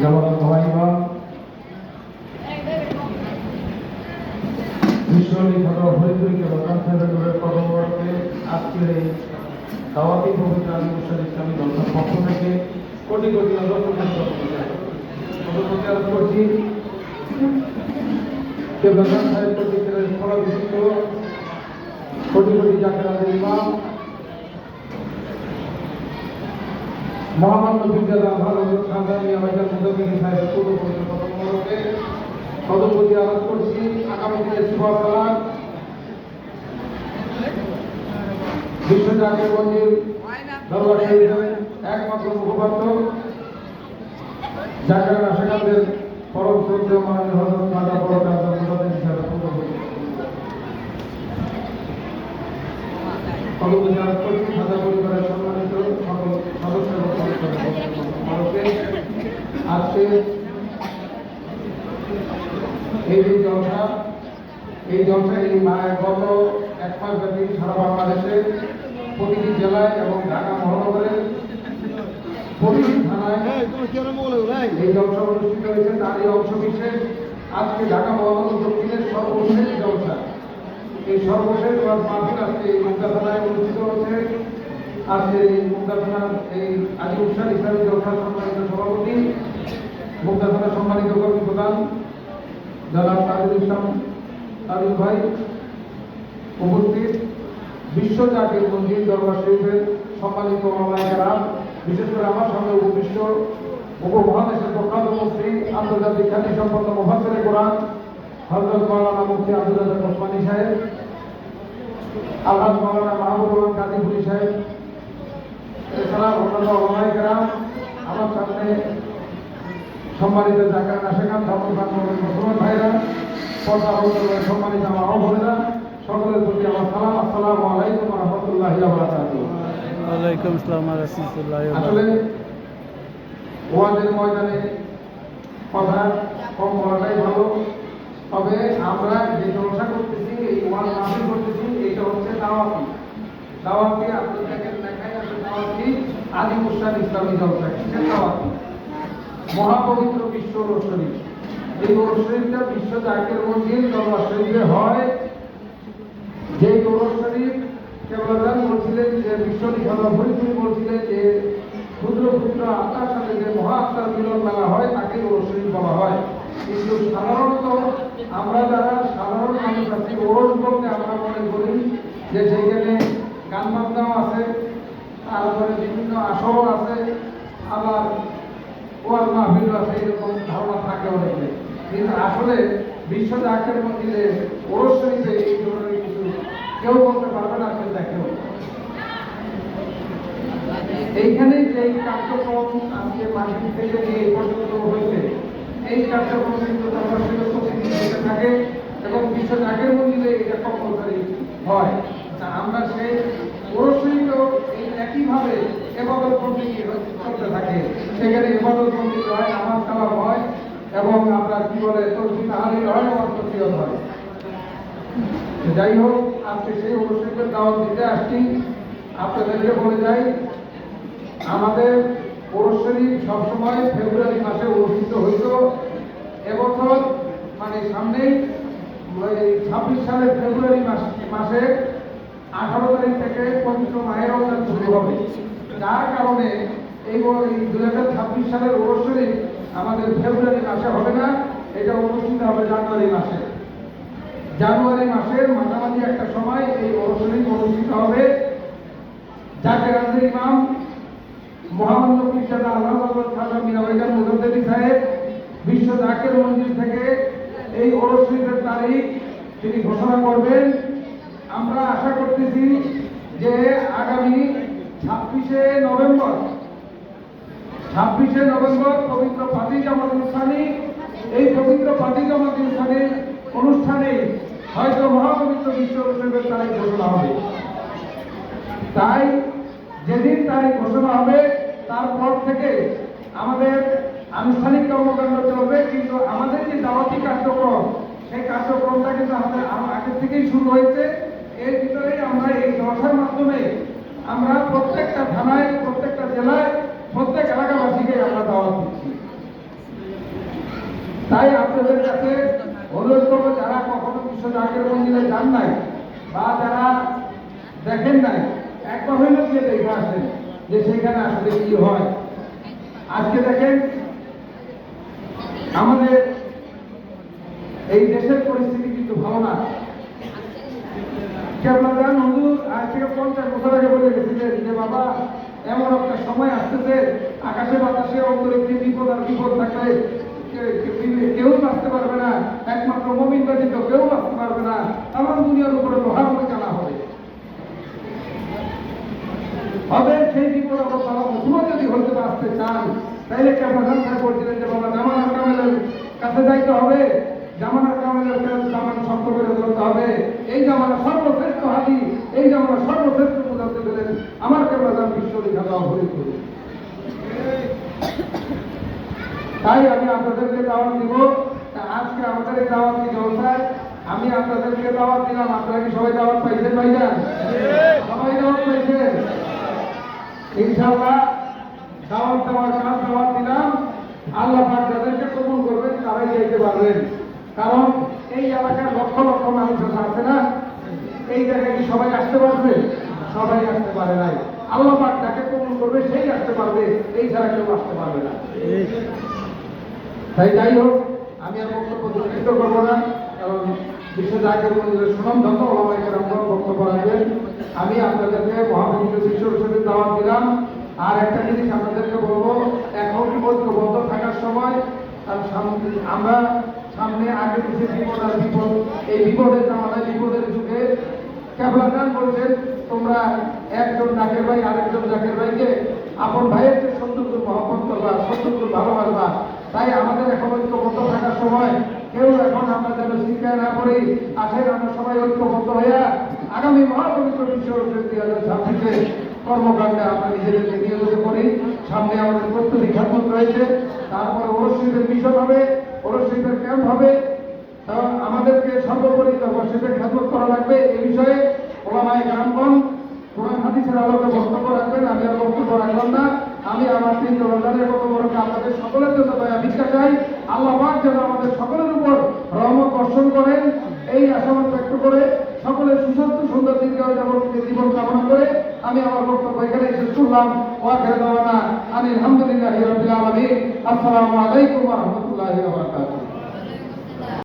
যেমন ভাইবা বিশ্বলিখিত হরিপুরীকে প্রধান সাহেবের কর্মকর্তে আজকের এই দাওয়াতি পবিত্র আলী মুসাদ ইসলামী দলটার পক্ষ থেকে কোটি কোটি দর্শক করছি প্রধান সাহেব ইমাম মহামান্য বিদ্যালয় আধার খানদানি আমাদের মুদবিনী সাহেবের পূর্ব পরিকল্পনাকে সদরপতি আরোপ ফেলার মন্দির দরবার শরীফের একমাত্র মুখপাত্র জাকার আশেখানদের পরম শ্রদ্ধেয় মাননীয় হজরত খাজা বড় কাজা মুদবিনী সাহেবের পূর্ব সদরপতি আরোপ করছি খাজা পরিবারের সম্মানিত সকল সদস্য এবং সদস্যকে আজকে এই যে জলসা এই জলসা এই গত এক মাস ব্যাপী সারা বাংলাদেশে প্রতিটি জেলায় এবং ঢাকা মহানগরের প্রতিটি এই জলসা অনুষ্ঠিত হয়েছে। মহানগর অনুষ্ঠিত হচ্ছে। আজকে মুক্তা থানার এই আজি উৎসাহ ইসলামী জলসা সভাপতি মুক্তা থানার সম্মানিত কর্মী প্রধান জনাব তাজুল ইসলাম, তাজুল ভাই উপস্থিত, বিশ্ব জাতির মন্দির দরবার শরীফের সম্মানিত মামলায়কেরা বিশেষ করে আমার সঙ্গে উপবিষ্ট উপমহাদেশের প্রখ্যাত মুফতি আন্তর্জাতিক খ্যাতি সম্পন্ন মুফাসের কোরআন হজরত মাওলানা মুফতি আব্দুল রাজাক ওসমানী সাহেব, আলহাজ মাওলানা রহমান কাদিপুরি সাহেব, এছাড়া অন্যান্য ওলামায়কেরা আমার সামনে সম্মানিত জাকার নাশেখান ধর্মপ্রাণ মুসলমান ভাইরা পর্দা সম্মানিত আমার বোনেরা সকলের প্রতি আমার সালাম আসসালামু আলাইকুম রহমতুল্লাহ ওয়ালাইকুম আসসালাম রহমতুল্লাহ আসলে ওয়াজের ময়দানে কথা কম বলাটাই ভালো তবে আমরা যে জলসা করতেছি এই ওয়াজ মাহফিল করতেছি এটা হচ্ছে দাওয়াতি। দাওয়াতি আপনাদের দেখেন দেখাই আছে দাওয়াতি আদি মুসাদ ইসলামী জলসা। দাওয়াতি? মহাপবিত্র বিশ্ব শরীফ এই শরীফটা বিশ্ব জাকের মন্দির শরীফে হয়। যে গৌরব শরীফ কেবলাদান বলছিলেন, যে বিশ্ব লিখানো হরিপুরি বলছিলেন, যে ক্ষুদ্র ক্ষুদ্র আত্মার সাথে যে মহা আত্মার মিলন মেলা হয়, তাকে শরীফ বলা হয়। কিন্তু সাধারণত আমরা যারা সাধারণ মানুষ আছি ওরস বলতে আমরা মনে করি যে সেইখানে গান বাজনাও আছে তারপরে বিভিন্ন আসরও আছে, আবার ওয়াজ মাহফিল আছে এরকম ধারণা থাকে অনেকে। কিন্তু আসলে বিশ্ব জাকের মন্দিরে ওরস এই ধরনের কিছু। কেউ বলতে পারবে না, কেউ দেখেও। এইখানে যে কার্যক্রম আজকে মার্কেট থেকে নিয়ে এই পর্যন্ত হয়েছে, এই কার্যক্রম কিন্তু শরীফে প্রতিদিন থাকে এবং বিশ্ব জাকের মন্দিরে এটা কম্পালসারি হয়। আমরা সেই এবাদত বন্দি বন্দি হয়, নামাজ কালাম হয় এবং আপনার কি বলে তসবি তাহারি হয় তসবিয়ত হয়। যাই হোক, আজকে সেই অনুষ্ঠানের দাওয়াত দিতে আসছি। আপনাদেরকে বলে যাই, আমাদের পৌরশরী সবসময় ফেব্রুয়ারি মাসে অনুষ্ঠিত হইত। এবছর মানে সামনেই ছাব্বিশ সালের ফেব্রুয়ারি মাস মাসে আঠারো তারিখ থেকে পবিত্র মায়ের রমজান শুরু হবে। যার কারণে এই দুই হাজার ছাব্বিশ সালের অনুষ্ঠনী আমাদের ফেব্রুয়ারি মাসে হবে না, এটা অনুষ্ঠিত হবে জানুয়ারি মাসে। জানুয়ারি মাসের মাঝামাঝি একটা সময় এই অনুষ্ঠনী অনুষ্ঠিত হবে। যাকে রাজের ইমাম, মহামান্য পিসাদা আল্লাহ খাজা মিরাবাইজান মুজাদ্দেদি সাহেব, বিশ্ব জাকের মন্দির থেকে এই অনুষ্ঠিতের তারিখ তিনি ঘোষণা করবেন। আমরা আশা করতেছি যে আগামী ছাব্বিশে নভেম্বর ছাব্বিশে নভেম্বর পবিত্র পাতি জামাত অনুষ্ঠানে, এই পবিত্র পাতি জামাত অনুষ্ঠানের অনুষ্ঠানে হয়তো মহাপবিত্র বিশ্ব অনুষ্ঠানের তারিখ ঘোষণা হবে। তাই যেদিন তারিখ ঘোষণা হবে, তারপর থেকে আমাদের আনুষ্ঠানিক কর্মকাণ্ড চলবে, কিন্তু আমাদের যে দাওয়াতি কার্যক্রম, সেই কার্যক্রমটা কিন্তু আমাদের আগে থেকেই শুরু হয়েছে। এর ভিতরেই আমরা এই দশার মাধ্যমে আমরা প্রত্যেকটা থানায়, প্রত্যেকটা জেলায়, প্রত্যেক এলাকাবাসীকে আমরা দাওয়াত দিচ্ছি। তাই আপনাদের কাছে অনুরোধ করব, যারা কখনো বিশ্ব জাগের মন্দিরে যান নাই বা যারা দেখেন নাই, একবার হইলে গিয়ে দেখে আসেন যে সেখানে আসলে কি হয়। আজকে দেখেন, আমাদের এই দেশের পরিস্থিতি কিন্তু ভালো না। আজ থেকে পঞ্চাশ বছর আগে বলে গেছিলেন যে, বাবা, এমন একটা সময় আসতেছে, আকাশে বাতাসে অন্তরিক্ষে বিপদ আর বিপদ থাকলে কে- কে- কেউ বাঁচতে পারবে না, একমাত্র মমিন ব্যতীত কেউ বাঁচতে পারবে না আমার দুনিয়ার উপরে মহাময় জানা হবে। হবে, সেই বিপদ আবার বাবা মুসলমান যদি হইতে বাঁচতে চান, তাইলে কেবলাদান সাহেব বলছিলেন যে, বাবা, জামানার কামেলের কাছে যাইতে হবে, জামানার কামেলের জামান করে ধরতে হবে, এই জামানা সর্বশ্রেষ্ঠ হাতি এই জামানা সর্বশ্রেষ্ঠ বোঝাতে গেলেন, আমার কেবলাদান বিশ্ব রেখা দেওয়া হয়ে করে তাই আমি আপনাদেরকে দাওয়াত দিব। আজকে আমাদের এই দাওয়াতি জলসায়? আমি আপনাদেরকে দাওয়াত দিলাম। আপনারা কি সবাই দাওয়াত পাইছেন ভাইজান? সবাই দাওয়াত পাইছেন? ইনশাআল্লাহ, দাওয়াত দেওয়ার কাজ দাওয়াত দিলাম। আল্লাহ পাক যাদেরকে কবুল করবেন, তারাই যাইতে পারবেন। কারণ এই এলাকার লক্ষ লক্ষ মানুষ আছে না এই জায়গায় কি সবাই আসতে পারবে? সবাই আসতে পারে নাই। আল্লাহ পাক যাকে কবুল করবে, সেই আসতে পারবে, এই ছাড়া কেউ আসতে পারবে না। তাই যাই হোক, আমি আর বক্তব্য দূষিত করব না, কারণ বিশ্ব মন্দিরের সুনাম ধন্য ওলামাইকের বক্তব্য রাখবেন। আমি আপনাদেরকে মহাপবিত্র বিশ্ব রসুলের দাওয়াত দিলাম। আর একটা জিনিস আপনাদেরকে বলব এখন ঐক্যবদ্ধ থাকার সময় আর সামনে আমরা সামনে আগে পিছিয়ে বিপদ আর বিপদ, এই বিপদের যুগে ক্যাবলাদান বলছেন, তোমরা একজন জাকের ভাই, আরেকজন জাকের ভাইকে আপন ভাইয়ের যে সত্যগুলো মহব্বত করবা সত্যগুলো ভালোবাসবা। তাই আমাদের এখন ঐক্যবদ্ধ থাকার সময় কেউ এখন আমরা যেন শিক্ষায় না করি আসেন আমরা সবাই ঐক্যবদ্ধ হইয়া আগামী মহাপবিত্র বিশ্ব দুই হাজার ছাব্বিশে কর্মকাণ্ডে আমরা নিজেদেরকে নিয়োজিত করি সামনে আমাদের প্রস্তুতি খ্যাতমত রয়েছে। তারপরে ওরশিদের মিশন হবে, ওরশিদের ক্যাম্প হবে। এবং আমাদেরকে সর্বোপরি মসজিদের খেদমত করা লাগবে। এই বিষয়ে ওলামাই গ্রামগণ কোরআন, হাদিসের আলোকে বক্তব্য রাখবেন। আমি আর বক্তব্য রাখলাম না। আমি আমার তিন রমজানের বক্তব্যকে আপনাদের সকলের জন্য দয়া ভিক্ষা চাই। আল্লাহ পাক যেন আমাদের সকলের উপর রহমত বর্ষণ করেন। এই আশাবাদ ব্যক্ত করে সকলের সুস্বাস্থ্য, সুন্দর দীর্ঘ যেমন জীবন কামনা করে আমি আমার বক্তব্য এখানে শেষ করলাম। ওয়াকে দাওয়ানা আলহামদুলিল্লাহ রবিল আলমী আসসালামু আলাইকুম রহমতুল্লাহ